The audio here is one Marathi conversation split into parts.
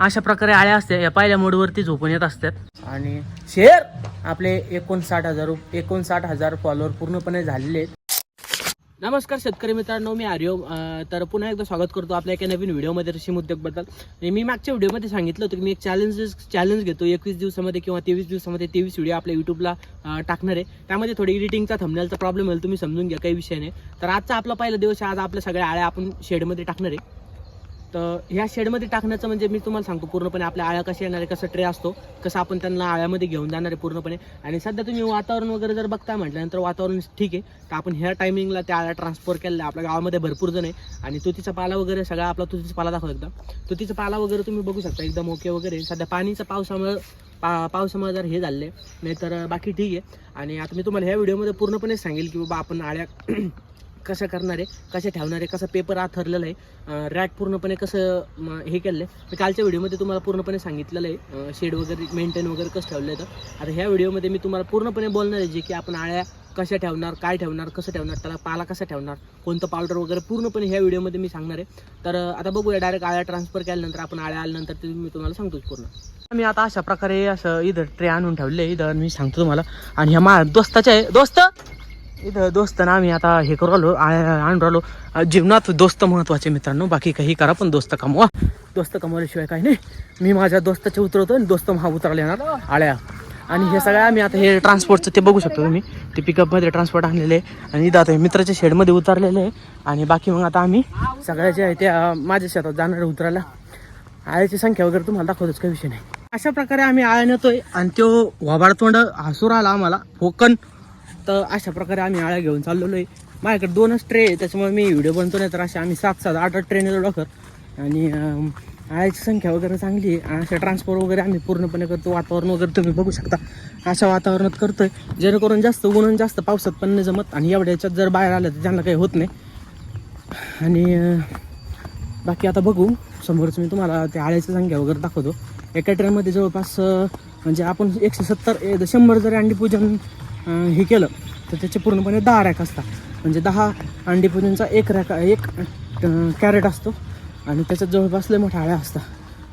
अशा प्रकारे आळ्या असत्या या पहिल्या मोडवरती झोपून येत असतात. आणि शेअर आपले एकोणसाठ हजार एकोणसाठ हजार फॉलोअर पूर्णपणे झालेले आहेत. नमस्कार शेतकरी मित्रांनो मी आर्यो. तर पुन्हा एकदा स्वागत करतो आपल्या एका नवीन व्हिडिओमध्ये रेशीम उद्योगबद्दल आणि मी मागच्या व्हिडिओमध्ये सांगितलं होतं की मी एक चॅलेंज चॅलेंज घेतो. एकवीस दिवसामध्ये किंवा तेवीस दिवसामध्ये तेवीस व्हिडिओ आपल्या यूट्यूबला टाकणार आहे. त्यामध्ये थोडी एडिटिंगचा थंबनेलचा प्रॉब्लेम होईल तुम्ही समजून घ्या काही विषय नाही. तर आजचा आपला पहिला दिवस आहे. आज आपल्या सगळ्या आळ्या आपण शेडमध्ये टाकणार आहे. तर ह्या शेडमध्ये टाकण्याचं म्हणजे मी तुम्हाला सांगतो पूर्णपणे आपल्या आळ्या कशा येणार आहे कसं ट्रे असतो कसं आपण त्यांना आळ्यामध्ये घेऊन जाणार आहे पूर्णपणे. आणि सध्या तुम्ही वातावरण वगैरे जर बघता म्हटल्यानंतर वातावरण ठीक आहे तर आपण ह्या टायमिंगला त्या आळ्या ट्रान्सफर केलेल्या आपल्या गावामध्ये भरपूर जण आहे. आणि तुतीचा पाला वगैरे सगळा आपला तुतीचा पाला दाखव एकदा तुतीचा पाला वगैरे तुम्ही बघू शकता एकदम ओके वगैरे. सध्या पाणीचं पावसामुळे पा पावसामुळे जर हे झाले नाही तर बाकी ठीक आहे. आणि आता मी तुम्हाला ह्या व्हिडिओमध्ये पूर्णपणे सांगेल की बाबा आपण आळ्या कसं करणार आहे कसं ठेवणार आहे कसं पेपर आत आहे रॅक पूर्णपणे कसं हे केलेलं आहे मी कालच्या व्हिडिओमध्ये तुम्हाला पूर्णपणे सांगितलेलं आहे शेड वगैरे मेंटेन वगैरे कसं ठेवलं आहे तर. आता ह्या व्हिडिओमध्ये मी तुम्हाला पूर्णपणे बोलणार आहे जे की आपण आळ्या कशा ठेवणार काय ठेवणार कसं ठेवणार त्याला पाला कसा ठेवणार कोणतं पावडर वगैरे पूर्णपणे ह्या व्हिडिओमध्ये मी सांगणार आहे. तर आता बघूया डायरेक्ट आळ्या ट्रान्सफर केल्यानंतर आपण आळ्या आल्यानंतर ते मी तुम्हाला सांगतोच पूर्ण. मी आता अशा प्रकारे असं इथं ट्रे आणून ठेवले इथं मी सांगतो तुम्हाला. आणि ह्या मा दोस्ताच्या आहे. दोस्त! इथं दोस्त ना आम्ही आता हे करू राहिलो आ- आणून राहिलो. जीवनात दोस्त महत्त्वाचे मित्रांनो बाकी काही करा पण दोस्त कमवा. दोस्त कमवल्याशिवाय काही नाही. मी माझ्या दोस्ताचे उतरवतो आणि दोस्त हा उतरले येणार आळ्या. आणि हे सगळ्या आम्ही आता हे ट्रान्सपोर्टचं ते बघू शकतो तुम्ही. ते पिकअपमध्ये ट्रान्सपोर्ट आणलेले आहे. आणि इथं आता हे मित्राच्या शेडमध्ये उतरलेले आहे. आणि बाकी मग आता आम्ही सगळ्या जे आहे ते माझ्या शेतात जाणार आहे उतरायला. आळ्याची संख्या वगैरे तुम्हाला दाखवतोच काही विषय नाही. अशा प्रकारे आम्ही आळ्या नेतोय. आणि तो वाबाड तोंड हसूर आला आम्हाला. फोकन तर अशा प्रकारे आम्ही आळ्या घेऊन चाललेलो आहे माझ्याकडे दोनच ट्रे आहे त्याच्यामुळे मी व्हिडिओ बनतो नाही तर असे आम्ही सात सात आठ आठ ट्रेन डॉक्टर आणि आळ्याची संख्या वगैरे चांगली आहे. अशा ट्रान्सफर वगैरे आम्ही पूर्णपणे करतो. वातावरण वगैरे तुम्ही बघू शकता. अशा वातावरणात करतो आहे जेणेकरून जास्त ऊन जास्त पावसात पण नाही जमत. आणि एवढ्या याच्यात जर बाहेर आलं तर त्यांना काही होत नाही. आणि बाकी आता बघू. समोरच मी तुम्हाला त्या आळ्याची संख्या वगैरे दाखवतो. एका ट्रेनमध्ये जवळपास म्हणजे आपण एकशे सत्तर शंभर जरी अंडी पूजन हे केलं. तर त्याचे पूर्णपणे दहा रॅक असतात. म्हणजे दहा अंडी पूजनचा एक रॅक एक कॅरेट असतो. आणि त्याच्यात जवळपास लय मोठ्या आळ्या असतात.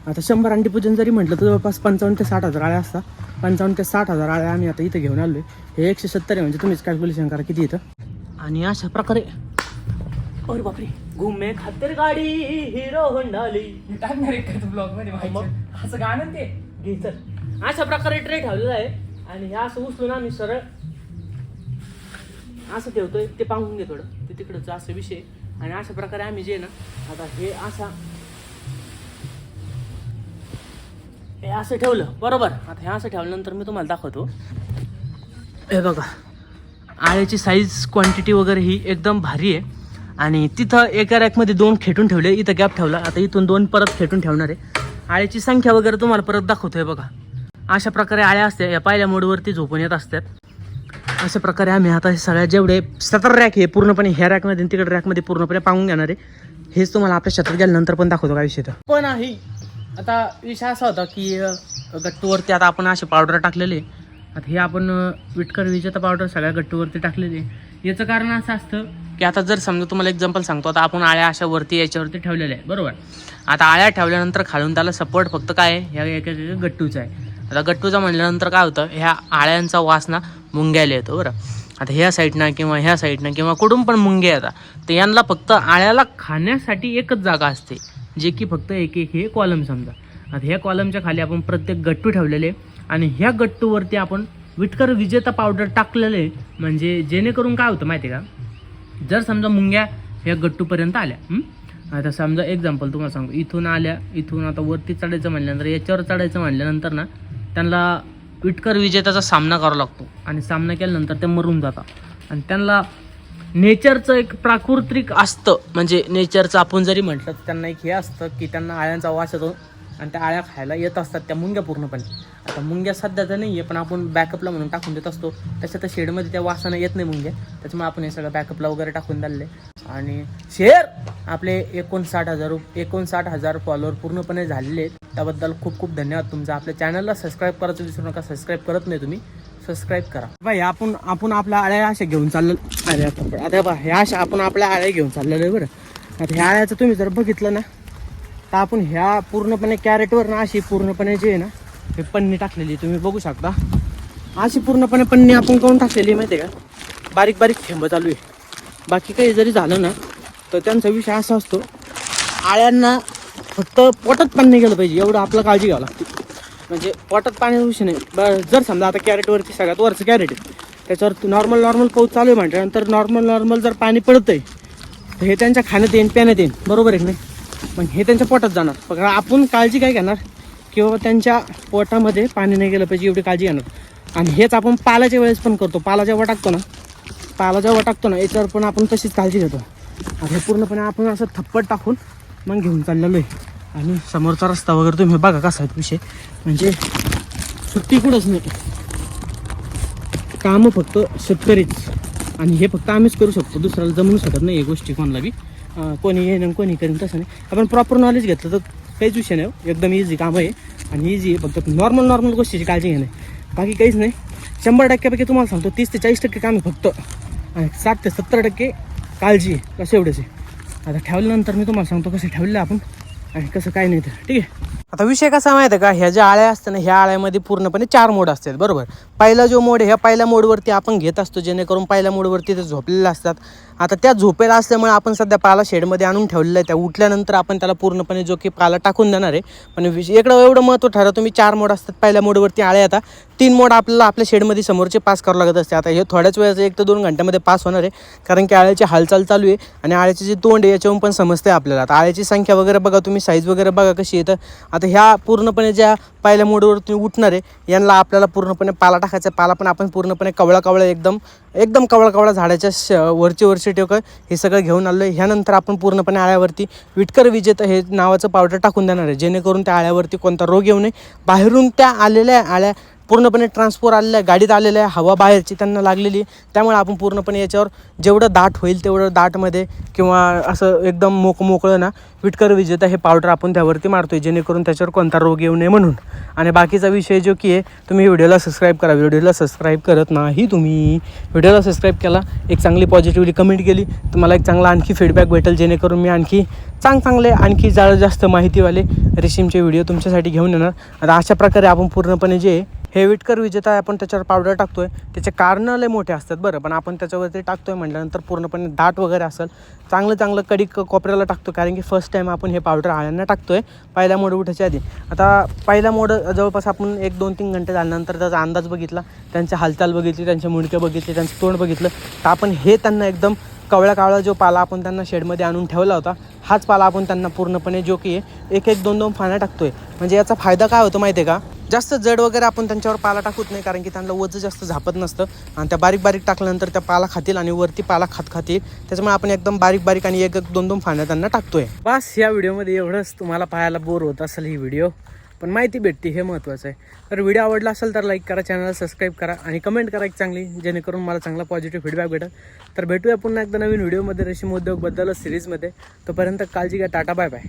आता शंभर अंडी पूजन जरी म्हटलं तर जवळपास पंचावन्न ते साठ हजार आळ्या असतात. पंचावन्न ते साठ हजार आळ्या आम्ही आता इथं घेऊन आलो आहे हे एकशे सत्तर आहे म्हणजे तुम्हीच कॅल्क्युलेशन करा किती इथं. आणि अशा प्रकारे अरे बापरे. घुमे खातर गाडी हिरो होंडाली. टाकणार ब्लॉगमध्ये असं गाणं ते. घे अशा प्रकारे ट्रे ठेवलेला आहे. आणि हे असं उचलून आम्ही सरळ असं ठेवतोय ते पाहून घे थोडं. ते तिकडंच असं विषय आणि अशा प्रकारे आम्ही जे ना आता हे असा हे असं ठेवलं. बरोबर? आता हे असं ठेवल्यानंतर मी तुम्हाला दाखवतो. हे बघा. आळ्याची साईज क्वांटिटी वगैरे ही एकदम भारी आहे. आणि तिथं एका रॅकमध्ये दोन खेटून ठेवले. इथं गॅप ठेवला. आता इथून दोन परत खेटून ठेवणार आहे. आळ्याची संख्या वगैरे तुम्हाला परत दाखवतोय बघा. अशा प्रकारे आळ्या असते या पहिल्या मोडवरती झोपून येत असतात. अशा प्रकारे आम्ही आता हे सगळ्या जेवढे सतर रॅक हे पूर्णपणे ह्या रॅकमध्ये तिकडे रॅकमध्ये पूर्णपणे पाहून घेणार आहे. हेच तुम्हाला आपल्या क्षेत्रात गेल्यानंतर पण दाखवतो काय विषय तर. पण आहे आता विषय असा होता की गट्टूवरती आता आपण असे पावडर टाकलेले आता हे आपण विटकर विजेता पावडर सगळ्या गट्टूवरती टाकलेले याचं कारण असं असतं की आता जर समजा तुम्हाला एक्झाम्पल सांगतो आता आपण आळ्या अशा वरती याच्यावरती ठेवलेल्या आहे बरोबर? आता आळ्या ठेवल्यानंतर खालून त्याला सपोर्ट फक्त काय आहे? ह्या एका एका गट्टूचा आहे. आता गट्टूचा म्हणल्यानंतर काय होतं ह्या आळ्यांचा वास ना मुंग्याला येतो बरं. आता ह्या साईडनं किंवा ह्या साईडनं किंवा कुठून पण मुंगे येतात तर यांना फक्त आळ्याला खाण्यासाठी एकच जागा असते जे की फक्त एक एक हे कॉलम समजा. आता ह्या कॉलमच्या खाली आपण प्रत्येक गट्टू ठेवलेले आणि ह्या गट्टूवरती आपण विटकर विजेता पावडर टाकलेले म्हणजे जेणेकरून काय होतं माहिती आहे का? जर समजा मुंग्या ह्या गट्टूपर्यंत आल्या आता समजा एक्झाम्पल तुम्हाला सांगतो इथून आल्या इथून आता वरती चढायचं म्हणल्यानंतर याच्यावर चढायचं म्हणल्यानंतर ना त्यांना विटकर विजेत्याचा सामना करावा लागतो. आणि सामना केल्यानंतर ते मरून जातात. आणि त्यांना नेचरचं एक प्राकृतिक असतं. म्हणजे नेचरचं आपण जरी म्हटलं तर त्यांना एक हे असतं की त्यांना आळ्यांचा वास येतो. आणि त्या आळ्या खायला येत असतात त्या मुंग्या पूर्णपणे आता मुंग्या सध्या तर नाही आहे पण आपण बॅकअपला म्हणून टाकून देत असतो. तशा तर शेडमध्ये त्या वासानं येत नाही मुंग्या. त्याच्यामुळे आपण हे सगळं बॅकअपला वगैरे टाकून दिले आणि शेअर आपले एकोणसाठ हजार एकोणसाठ हजार फॉलोअर पूर्णपणे झालेले आहेत. त्याबद्दल खूप खूप धन्यवाद तुमचा. आपल्या चॅनलला सबस्क्राईब करायचं विसरू नका. सबस्क्राईब करत नाही तुम्ही. सबस्क्राईब करा. बाई आपण आपण आपल्या आळ्या अशा घेऊन चाललो. अरे आता आता बा ह्या अशा आपण आपल्या आळ्या घेऊन चाललेलो आहे बरं. आता ह्या आळ्याचं तुम्ही जर बघितलं ना तर आपण ह्या पूर्णपणे कॅरेटवर ना अशी पूर्णपणे जे आहे ना हे पन्नी टाकलेली तुम्ही बघू शकता. अशी पूर्णपणे पन्नी आपण करून टाकलेली आहे माहिती आहे का? बारीक बारीक थेंब चालू आहे. बाकी काही जरी झालं ना तर त्यांचा विषय असा असतो आळ्यांना फक्त पोटात पाणी नाही गेलं पाहिजे एवढं आपलं काळजी घ्यावं लागते. म्हणजे पोटात पाण्याचा विषय नाही. ब- जर समजा आता कॅरेटवरती सगळ्यात वरचं कॅरेट आहे त्याच्यावर नॉर्मल नॉर्मल पाऊस चालू आहे म्हटल्यानंतर नॉर्मल नॉर्मल जर पाणी पडतं आहे तर हे त्यांच्या खाण्यात येईन प्याण्यात येईन. बरोबर आहे नाही? पण हे त्यांच्या पोटात जाणार. बघा आपण काळजी काय घेणार? किंवा त्यांच्या पोटामध्ये पाणी नाही गेलं पाहिजे एवढी काळजी घेणार. आणि हेच आपण पालाच्या वेळेस पण करतो. पाला जेव्हा टाकतो ना. पाला जेव्हा टाकतो ना याच्यावर पण आपण तशीच काळजी घेतो. आणि हे पूर्णपणे आपण असं थप्पड टाकून मग घेऊन चाललेलो आहे. आणि समोरचा रस्ता वगैरे तुम्ही बघा कसा आहे विषय. म्हणजे सुट्टी कुठंच नाही. कामं फक्त शेतकरीच. आणि हे फक्त आम्हीच करू शकतो. दुसऱ्याला जमू शकत नाही हे गोष्टी कोणाला बी कोणी येईन कोणी करेन तसं नाही. आपण प्रॉपर नॉलेज घेतलं तर काहीच विषय नाही हो. एकदम इझी काम आहे. आणि इझी आहे. फक्त नॉर्मल नॉर्मल गोष्टीची काळजी घेणे बाकी काहीच नाही. शंभर टक्क्यापैकी तुम्हाला सांगतो तीस ते चाळीस टक्के काम आहे फक्त. आणि साठ ते सत्तर टक्के काळजी आहे. कसं एवढंच आहे. आता ठेवल्यानंतर मी तुम्हाला सांगतो कसं ठेवलेलं आपण आणि कसं काय नाही तर. ठीक आहे? आता विषय कसा माहिती आहे का? ह्या ज्या आळ्या असतात ना ह्या आळ्यामध्ये पूर्णपणे चार मोड असतात बरोबर? पहिला जो मोड आहे ह्या पहिल्या मोडवरती आपण घेत असतो जेणेकरून पहिल्या मोडवरती ते झोपलेले असतात. आता त्या झोपेला असल्यामुळे आपण सध्या पाला शेडमध्ये आणून ठेवलेलं आहे. त्या उठल्यानंतर आपण त्याला पूर्णपणे जो की पाला टाकून देणार आहे. पण विष इकडं एवढं महत्त्व ठरा तुम्ही चार मोड असतात पहिल्या मोडवरती आळे आता. तीन मोड आपल्याला आपल्या शेडमध्ये समोरचे पास करावं लागत असते. आता हे थोड्याच वेळाचं एक ते दोन घंट्यामध्ये पास होणार आहे कारण की आळ्याची हालचाल चालू आहे आणि आळ्याचे जे तोंड आहे याच्यावरून पण समजते आपल्याला. आता आळ्याची संख्या वगैरे बघा तुम्ही साईज वगैरे बघा कशी येतं आता ह्या पूर्णपणे ज्या पहिल्या मोडवर तुम्ही उठणार आहे यांना आपल्याला पूर्णपणे पाला टाकायचा आहे. पाला पण आपण पूर्णपणे कवळा कवळा एकदम एकदम कवळा कवळा झाडाच्या श वरची वरची टेकं हे सगळं घेऊन आलो आहे ह्यानंतर आपण पूर्णपणे आळ्यावरती विटकर विजेता हे नावाचं पावडर टाकून देणार आहे. जेणेकरून त्या आळ्यावरती कोणता रोग येऊ नये. बाहेरून त्या आलेल्या आळ्या पूर्णपणे ट्रान्सपोर आहे गाडीत आलेल्या हवा बाहेरची त्यांना लागलेली त्यामुळे आपण पूर्णपणे याच्यावर जेवढं दाट होईल तेवढं दाटमध्ये किंवा असं एकदम मोक मोकळं ना विटकर विजेता हे पावडर आपण त्यावरती मारतोय जेणेकरून त्याच्यावर कोणता रोग येऊ नये म्हणून. आणि बाकीचा विषय जो की आहे तुम्ही व्हिडिओला सबस्क्राईब करा. व्हिडिओला सबस्क्राईब करत नाही तुम्ही व्हिडिओला सबस्क्राईब केला एक चांगली पॉझिटिव्हली कमेंट केली तर मला एक चांगला आणखी फीडबॅक भेटेल जेणेकरून मी आणखी चांग चांगले आणखी जा जास्त माहितीवाले रेशीमचे व्हिडिओ तुमच्यासाठी घेऊन येणार. आता अशा प्रकारे आपण पूर्णपणे जे आहे, हे विटकर विजेता आहे आपण त्याच्यावर पावडर टाकतोय. त्याचे कारणं लय मोठे असतात बरं पण आपण त्याच्यावरती टाकतोय म्हटल्यानंतर पूर्णपणे दाट वगैरे असेल. चांगलं चांगलं कडी कोपऱ्याला टाकतो कारण की फर्स्ट टाईम आपण हे पावडर आळ्यांना टाकतोय पहिल्या मोड उठायच्या आधी. आता पहिला मोड जवळपास आपण एक दोन तीन घंटे झाल्यानंतर त्याचा अंदाज बघितला त्यांची हालचाल बघितली त्यांचे मुंडके बघितले त्यांचं तोंड बघितलं. तर आपण हे त्यांना एकदम कवळा कावळा जो पाला आपण त्यांना शेडमध्ये आणून ठेवला होता हाच पाला आपण त्यांना पूर्णपणे जो की एक एक दोन दोन फाण्या टाकतोय. म्हणजे याचा फायदा काय होतो माहिती आहे का? जास्त जड वगैरे आपण त्यांच्यावर पाला टाकत नाही कारण की त्यांना वजन जास्त झापत नसतं. आणि त्या बारीक बारीक टाकल्यानंतर त्या पाला खातील आणि वरती पाला खात खातील. त्याच्यामुळे आपण एकदम बारीक बारीक आणि एक एक दोन दोन फाण्या त्यांना टाकतोय. बस या व्हिडिओमध्ये एवढंच. तुम्हाला पाहायला बोर होत असेल ही व्हिडिओ. पण माहिती भेटते हे महत्त्वाचं आहे. तर व्हिडिओ आवडला असेल तर लाईक करा चॅनलला सबस्क्राईब करा आणि कमेंट करा एक चांगली जेणेकरून मला चांगला पॉझिटिव्ह फीडबॅक भेटेल. तर भेटूया पुन्हा एकदा नवीन व्हिडिओमध्ये रेशीम उद्योगबद्दल सिरीजमध्ये तोपर्यंत काळजी घ्या टाटा बाय बाय